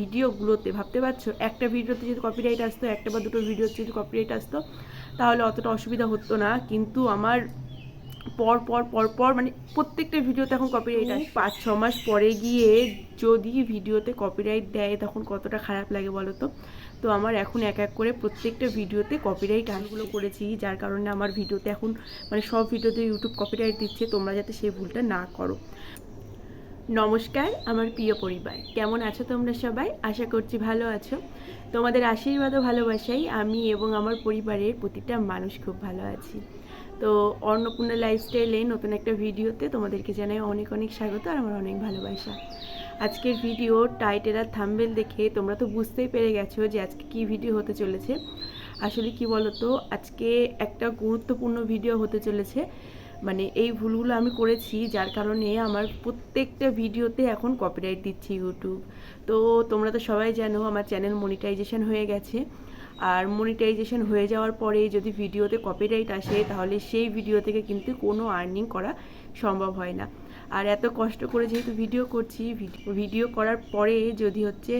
ভিডিওগুলোতে ভাবতে পারছ, একটা ভিডিওতে যদি কপিরাইট আসতো, একটা বা দুটো ভিডিওতে যদি কপিরাইট আসতো, তাহলে অতটা অসুবিধা হতো না। কিন্তু আমার পর পর পর পর মানে প্রত্যেকটা ভিডিওতে এখন কপিরাইট আসে। পাঁচ, ছ মাস পরে গিয়ে যদি ভিডিওতে কপিরাইট দেয়, তখন কতটা খারাপ লাগে বলো তো? তো আমার এখন এক এক করে প্রত্যেকটা ভিডিওতে কপিরাইট আসগুলো করেছি, যার কারণে আমার ভিডিওতে এখন মানে সব ভিডিওতে ইউটিউব কপিরাইট দিচ্ছে, তোমরা যাতে সেই ভুলটা না করো। নমস্কার, আমার প্রিয় পরিবার। কেমন আছো তোমরা সবাই? আশা করছি ভালো আছো। তোমাদের আশীর্বাদ ও ভালোবাসাই আমি এবং আমার পরিবারের প্রতিটা মানুষ খুব ভালো আছি। তো অন্নপূর্ণা লাইফস্টাইলে নতুন একটা ভিডিওতে তোমাদেরকে জানাই অনেক অনেক স্বাগত আর আমার অনেক ভালোবাসা। আজকের ভিডিও টাইটেল আর থাম্বেল দেখে তোমরা তো বুঝতেই পেরে গেছো যে আজকে কি ভিডিও হতে চলেছে। আসলে কি বলতো, আজকে একটা গুরুত্বপূর্ণ ভিডিও হতে চলেছে। মানে এই ভুলগুলো আমি করেছি, যার কারণে আমার প্রত্যেকটা ভিডিওতে এখন কপিরাইট দিচ্ছি ইউটিউব তো তোমরা তো সবাই জানো আমার চ্যানেল মনিটাইজেশন হয়ে গেছে। আর মনিটাইজেশন হয়ে যাওয়ার পরে যদি ভিডিওতে কপিরাইট আসে, তাহলে সেই ভিডিও থেকে কিন্তু কোনো আর্নিং করা সম্ভব হয় না। আর এত কষ্ট করে যেহেতু ভিডিও করছি ভিডিও করার পরে যদি হচ্ছে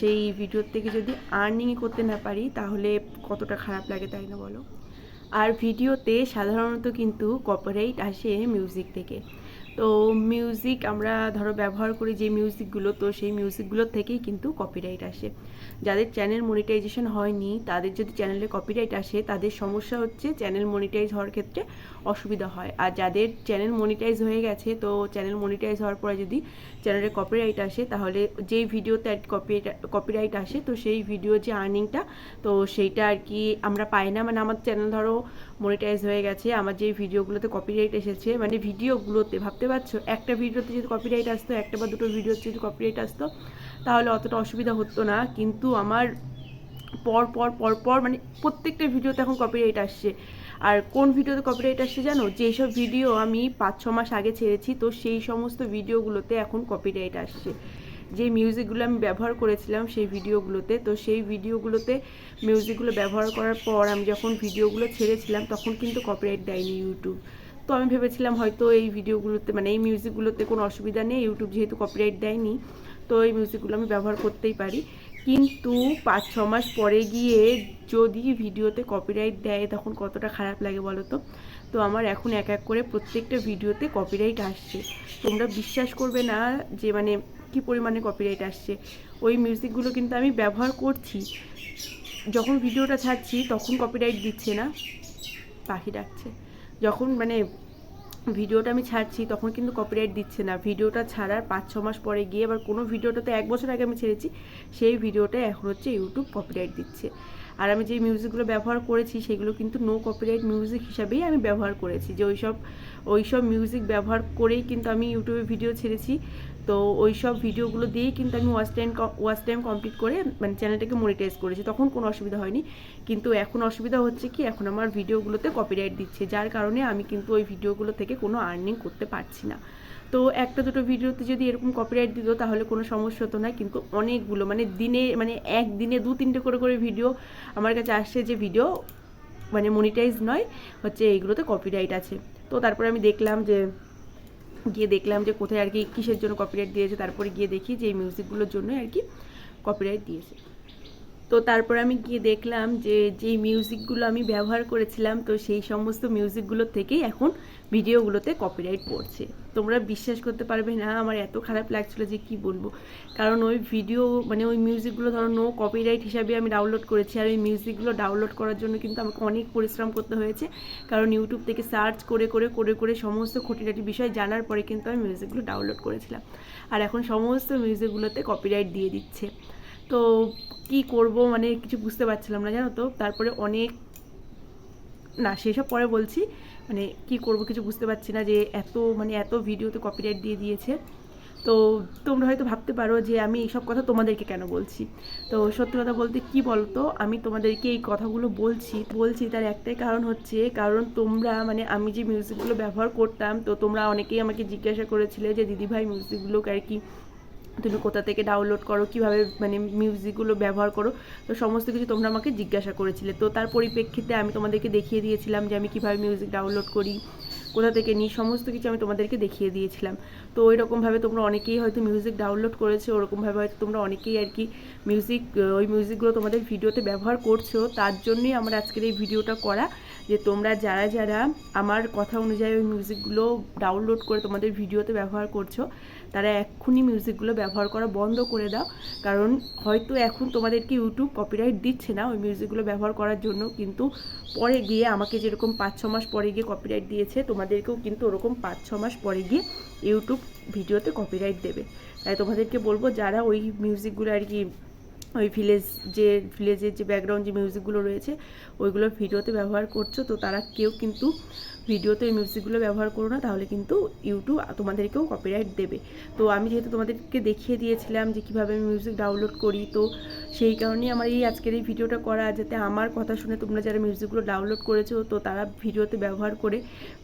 সেই ভিডিওর থেকে যদি আর্নিং করতে না পারি, তাহলে কতটা খারাপ লাগে তাই না বলো? আর ভিডিওতে সাধারণত কিন্তু কপিরাইট আসে মিউজিক থেকে। তো মিউজিক আমরা ধরো ব্যবহার করি যে মিউজিকগুলো তো সেই মিউজিকগুলোর থেকেই কিন্তু কপিরাইট আসে। যাদের চ্যানেল মনিটাইজেশন হয়নি, তাদের যদি চ্যানেলে কপিরাইট আসে, তাদের সমস্যা হচ্ছে চ্যানেল মনিটাইজ হওয়ার ক্ষেত্রে অসুবিধা হয়। আর যাদের চ্যানেল মনিটাইজ হয়ে গেছে, তো চ্যানেল মনিটাইজ হওয়ার পরে যদি চ্যানেলে কপিরাইট আসে, তাহলে যেই ভিডিওতে আর কপিরাইট কপিরাইট আসে, তো সেই ভিডিও যে আর্নিংটা তো সেইটা আর কি আমরা পাই না। মানে আমার চ্যানেল ধরো মনিটাইজ হয়ে গেছে, আমার যে ভিডিওগুলোতে কপিরাইট এসেছে মানে ভিডিওগুলোতে ভাবতে পারছ? একটা ভিডিওতে যদি কপিরাইট আসতো, একটা বা দুটো ভিডিওতে যদি কপিরাইট আসতো, তাহলে অতটা অসুবিধা হতো না। কিন্তু আমার পর পর পর পর মানে প্রত্যেকটা ভিডিওতে এখন কপিরাইট আসছে। আর কোন ভিডিওতে কপিরাইট আসছে জানো? যেসব ভিডিও আমি পাঁচ ছ মাস আগে ছেড়েছি, তো সেই সমস্ত ভিডিওগুলোতে এখন কপিরাইট আসছে। যে মিউজিকগুলো আমি ব্যবহার করেছিলাম সেই ভিডিওগুলোতে তো সেই ভিডিওগুলোতে মিউজিকগুলো ব্যবহার করার পর আমি যখন ভিডিওগুলো ছেড়েছিলাম, তখন কিন্তু কপিরাইট দেয়নি ইউটিউব তো আমি ভেবেছিলাম হয়তো এই ভিডিওগুলোতে মানে এই মিউজিকগুলোতে কোনো অসুবিধা নেই। ইউটিউব যেহেতু কপিরাইট দেয়নি, তো এই মিউজিকগুলো আমি ব্যবহার করতেই পারি। কিন্তু পাঁচ, ছ মাস পরে গিয়ে যদি ভিডিওতে কপিরাইট দেয়, তখন কতটা খারাপ লাগে বলো তো? তো আমার এখন এক এক করে প্রত্যেকটা ভিডিওতে কপিরাইট আসছে। তোমরা বিশ্বাস করবে না যে মানে কি পরিমাণে কপিরাইট আসছে। ওই মিউজিকগুলো কিন্তু আমি ব্যবহার করছি। যখন ভিডিওটা ছাড়ছি, তখন কপিরাইট দিচ্ছে না। পাখি ডাকছে। যখন মানে ভিডিওটা আমি ছাড়ছি তখন কিন্তু কপিরাইট দিচ্ছে না। ভিডিওটা ছাড়ার পাঁচ, ছ মাস পরে গিয়ে আবার কোনো ভিডিওটা তো এক বছর আগে আমি ছেড়েছি, সেই ভিডিওটা এখন হচ্ছে ইউটিউব কপিরাইট দিচ্ছে। আর আমি যে মিউজিকগুলো ব্যবহার করেছি, সেগুলো কিন্তু নো কপিরাইট মিউজিক হিসাবেই আমি ব্যবহার করেছি। যে ওইসব ওইসব মিউজিক ব্যবহার করেই কিন্তু আমি ইউটিউবে ভিডিও ছেড়েছি। তো ওই সব ভিডিওগুলো দিয়েই কিন্তু আমি watch time watch time complete করে মানে চ্যানেলটাকে মনিটাইজ করেছি। তখন কোনো অসুবিধা হয়নি। কিন্তু এখন অসুবিধা হচ্ছে কি, এখন আমার ভিডিওগুলোতে কপিরাইট দিচ্ছে। যার কারণে আমি কিন্তু ওই ভিডিওগুলো থেকে কোনো আর্নিং করতে পারছি না। তো একটা দুটো ভিডিওতে যদি এরকম কপিরাইট দিত, তাহলে কোনো সমস্যা হতো না। কিন্তু অনেকগুলো মানে দিনে মানে একদিনে দু তিনটে করে করে ভিডিও আমার কাছে আসছে যে ভিডিও মানে মনিটাইজ নয়, হচ্ছে এইগুলোতে কপিরাইট আছে। তো তারপরে আমি দেখলাম যে, গিয়ে দেখলাম যে কোথায় আর কি কিসের জন্য কপিরাইট দিয়েছে। তারপরে গিয়ে দেখি যে এই মিউজিকগুলোর জন্যই আর কি কপিরাইট দিয়েছে। তো তারপর আমি গিয়ে দেখলাম যে, যেই মিউজিকগুলো আমি ব্যবহার করেছিলাম, তো সেই সমস্ত মিউজিকগুলো থেকেই এখন ভিডিওগুলোতে কপিরাইট পড়ছে। তোমরা বিশ্বাস করতে পারবে না, আমার এত খারাপ লাগছিল যে কি বলব। কারণ ওই ভিডিও মানে ওই মিউজিকগুলো ধরো নো কপিরাইট হিসাবে আমি ডাউনলোড করেছি, আর ওই মিউজিকগুলো ডাউনলোড করার জন্য কিন্তু আমাকে অনেক পরিশ্রম করতে হয়েছে। কারণ ইউটিউব থেকে সার্চ করে করে করে করে সমস্ত খুঁটিনাটি বিষয় জানার পরে কিন্তু আমি মিউজিকগুলো ডাউনলোড করেছিলাম। আর এখন সমস্ত মিউজিকগুলোতে কপিরাইট দিয়ে দিচ্ছে। তো কি করব মানে কিছু বুঝতে পারছিলাম না, জানো তো? তারপরে অনেক, না, সেসব পরে বলছি মানে কি করব কিছু বুঝতে পারছি না যে এত মানে এত ভিডিওতে কপিরাইট দিয়ে দিয়েছে। তো তোমরা হয়তো ভাবতে পারো যে আমি এইসব কথা তোমাদেরকে কেন বলছি? তো সত্যি কথা বলতে কি বলতো, আমি তোমাদেরকে এই কথাগুলো বলছি বলছি তার একটাই কারণ হচ্ছে, কারণ তোমরা মানে আমি যে মিউজিকগুলো ব্যবহার করতাম, তো তোমরা অনেকেই আমাকে জিজ্ঞাসা করেছিলে যে দিদিভাই মিউজিকগুলোকে আর কি তুমি কোথা থেকে ডাউনলোড করো, কীভাবে মানে মিউজিকগুলো ব্যবহার করো, তো সমস্ত কিছু তোমরা আমাকে জিজ্ঞাসা করেছিলে। তো তার পরিপ্রেক্ষিতে আমি তোমাদেরকে দেখিয়ে দিয়েছিলাম যে আমি কীভাবে মিউজিক ডাউনলোড করি, কোথা থেকে নিই, সমস্ত কিছু আমি তোমাদেরকে দেখিয়ে দিয়েছিলাম। তো ওই রকমভাবে তোমরা অনেকেই হয়তো মিউজিক ডাউনলোড করেছ ওরকমভাবে হয়তো তোমরা অনেকেই আর কি মিউজিক ওই মিউজিকগুলো তোমাদের ভিডিওতে ব্যবহার করছ। তার জন্যই আমার আজকের এই ভিডিওটা করা, যে তোমরা যারা যারা আমার কথা অনুযায়ী ওই মিউজিকগুলো ডাউনলোড করে তোমাদের ভিডিওতে ব্যবহার করছ তারা এক্ষুনি মিউজিকগুলো ব্যবহার করা বন্ধ করে দাও। কারণ হয়তো এখন তোমাদেরকে ইউটিউব কপিরাইট দিচ্ছে না, ওই মিউজিকগুলো ব্যবহার করার জন্য। কিন্তু পরে গিয়ে আমাকে যেরকম পাঁচ, ছ মাস পরে গিয়ে কপিরাইট দিয়েছে, তোমাদেরকেও কিন্তু ওরকম পাঁচ, ছ মাস পরে গিয়ে ইউটিউব ভিডিওতে কপিরাইট দেবে। তাই তোমাদেরকে বলব, যারা ওই মিউজিকগুলো আর কি ওই ভিলেজ যে ভিলেজের যে ব্যাকগ্রাউন্ড যে মিউজিকগুলো রয়েছে ওইগুলো ভিডিওতে ব্যবহার করছ, তো তারা কেউ কিন্তু ভিডিওতে ওই মিউজিকগুলো ব্যবহার করো না, তাহলে কিন্তু ইউটিউব তোমাদেরকেও কপিরাইট দেবে। তো আমি যেহেতু তোমাদেরকে দেখিয়ে দিয়েছিলাম যে কীভাবে আমি মিউজিক ডাউনলোড করি, তো সেই কারণেই আমার এই আজকের এই ভিডিওটা করা যাতে আমার কথা শুনে তোমরা যারা মিউজিকগুলো ডাউনলোড করেছ, তো তারা ভিডিওতে ব্যবহার করে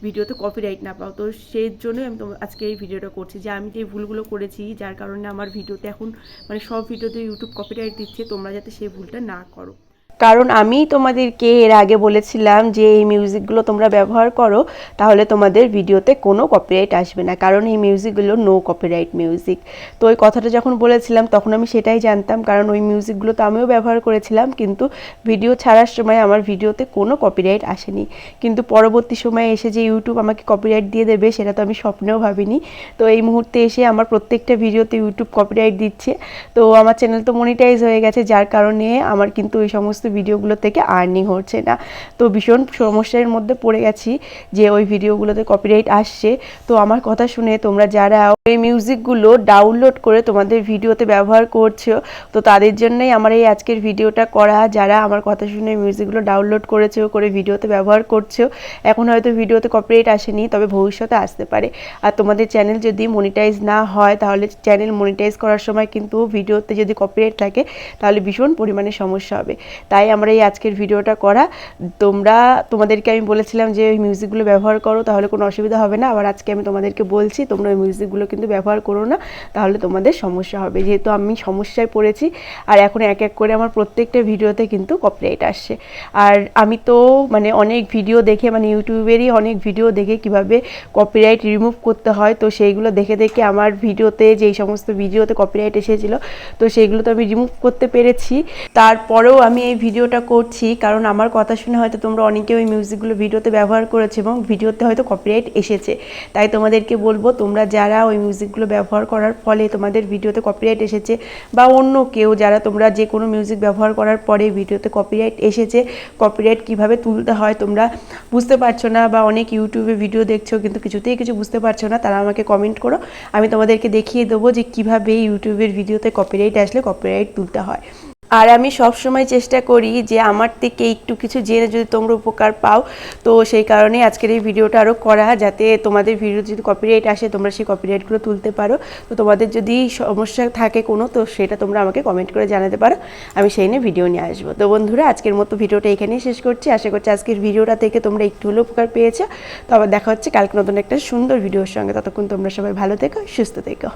ভিডিওতে কপিরাইট না পাও। তো সেই জন্যই আমি আজকে এই ভিডিওটা করছি যে আমি যে ভুলগুলো করেছি, যার কারণে আমার ভিডিওতে এখন মানে সব ভিডিওতে ইউটিউব কপিরাইট দিচ্ছে, তোমরা যাতে সেই ভুলটা না করো। কারণ আমি তোমাদেরকে এর আগে বলেছিলাম যে এই মিউজিকগুলো তোমরা ব্যবহার করো, তাহলে তোমাদের ভিডিওতে কোনো কপিরাইট আসবে না। কারণ এই মিউজিকগুলো নো কপিরাইট মিউজিক তো ওই কথাটা যখন বলেছিলাম, তখন আমি সেটাই জানতাম। কারণ ওই মিউজিকগুলো তো আমিও ব্যবহার করেছিলাম, কিন্তু ভিডিও ছাড়ার সময় আমার ভিডিওতে কোনো কপিরাইট আসেনি। কিন্তু পরবর্তী সময়ে এসে যে ইউটিউব আমাকে কপিরাইট দিয়ে দেবে, সেটা তো আমি স্বপ্নেও ভাবিনি। তো এই মুহূর্তে এসে আমার প্রত্যেকটা ভিডিওতে ইউটিউব কপিরাইট দিচ্ছে। তো আমার চ্যানেল তো মনিটাইজ হয়ে গেছে, যার কারণে আমার কিন্তু ওই সমস্ত ভিডিওগুলো থেকে আর্নিং হচ্ছে না। তো ভীষণ সমস্যার মধ্যে পড়ে গেছি যে ওই ভিডিওগুলোতে কপিরাইট আসছে। তো আমার কথা শুনে তোমরা যারা এই মিউজিকগুলো ডাউনলোড করে তোমাদের ভিডিওতে ব্যবহার করছ, তো তাদের জন্যই আমার এই আজকের ভিডিওটা করা। যারা আমার কথা শুনে মিউজিকগুলো ডাউনলোড করেছ, করে ভিডিওতে ব্যবহার করছ, এখন হয়তো ভিডিওতে কপিরাইট আসেনি, তবে ভবিষ্যতে আসতে পারে। আর তোমাদের চ্যানেল যদি মনিটাইজ না হয়, তাহলে চ্যানেল মনিটাইজ করার সময় কিন্তু ভিডিওতে যদি কপিরাইট থাকে, তাহলে ভীষণ পরিমাণে সমস্যা হবে। তাই আমরা এই আজকের ভিডিওটা করা। তোমরা, তোমাদেরকে আমি বলেছিলাম যে ওই মিউজিকগুলো ব্যবহার করো, তাহলে কোনো অসুবিধা হবে না। আবার আজকে আমি তোমাদেরকে বলছি, তোমরা ওই মিউজিকগুলো কিন্তু ব্যবহার করো না, তাহলে তোমাদের সমস্যা হবে। যেহেতু আমি সমস্যায় পড়েছি, আর এখন এক এক করে আমার প্রত্যেকটা ভিডিওতে কিন্তু কপিরাইট আসছে। আর আমি তো মানে অনেক ভিডিও দেখে মানে ইউটিউবেরই অনেক ভিডিও দেখে কীভাবে কপিরাইট রিমুভ করতে হয়। তো সেইগুলো দেখে দেখে আমার ভিডিওতে যেই সমস্ত ভিডিওতে কপিরাইট এসেছিল, তো সেইগুলো তো আমি রিমুভ করতে পেরেছি। তারপরেও আমি এই ভিডিওটা করছি, কারণ আমার কথা শুনে হয়তো তোমরা অনেকে ওই মিউজিকগুলো ভিডিওতে ব্যবহার করেছ এবং ভিডিওতে হয়তো কপিরাইট এসেছে। তাই তোমাদেরকে বলব, তোমরা যারা ওই মিউজিকগুলো ব্যবহার করার ফলে তোমাদের ভিডিওতে কপিরাইট এসেছে বা অন্য কেউ, যারা তোমরা যে কোনো মিউজিক ব্যবহার করার পরে ভিডিওতে কপিরাইট এসেছে কপিরাইট কীভাবে তুলতে হয় তোমরা বুঝতে পারছ না বা অনেক ইউটিউবে ভিডিও দেখছ কিন্তু কিছুতেই কিছু বুঝতে পারছ না, তারা আমাকে কমেন্ট করো, আমি তোমাদেরকে দেখিয়ে দেবো যে কীভাবে ইউটিউবের ভিডিওতে কপিরাইট আসলে কপিরাইট তুলতে হয়। আর আমি সব সময় চেষ্টা করি যে আমার থেকে একটু কিছু জেনে যদি তোমরা উপকার পাও, তো সেই কারণে আজকের এই ভিডিওটা আরও করা, যাতে তোমাদের ভিডিও যদি কপিরাইট আসে, তোমরা সেই কপিরাইটগুলো তুলতে পারো। তো তোমাদের যদি সমস্যা থাকে কোনো, তো সেটা তোমরা আমাকে কমেন্ট করে জানাতে পারো। আমি সেই নিয়ে ভিডিও নিয়ে আসব। তো বন্ধুরা, আজকের মতো ভিডিওটা এখানেই শেষ করছি। আশা করছি আজকের ভিডিওটা থেকে তোমরা একটু হলেও উপকার পেয়েছ। তো আবার দেখা হচ্ছে কালকে নতুন একটা সুন্দর ভিডিওর সঙ্গে। ততক্ষণ তোমরা সবাই ভালো থেকো, সুস্থ থেকো।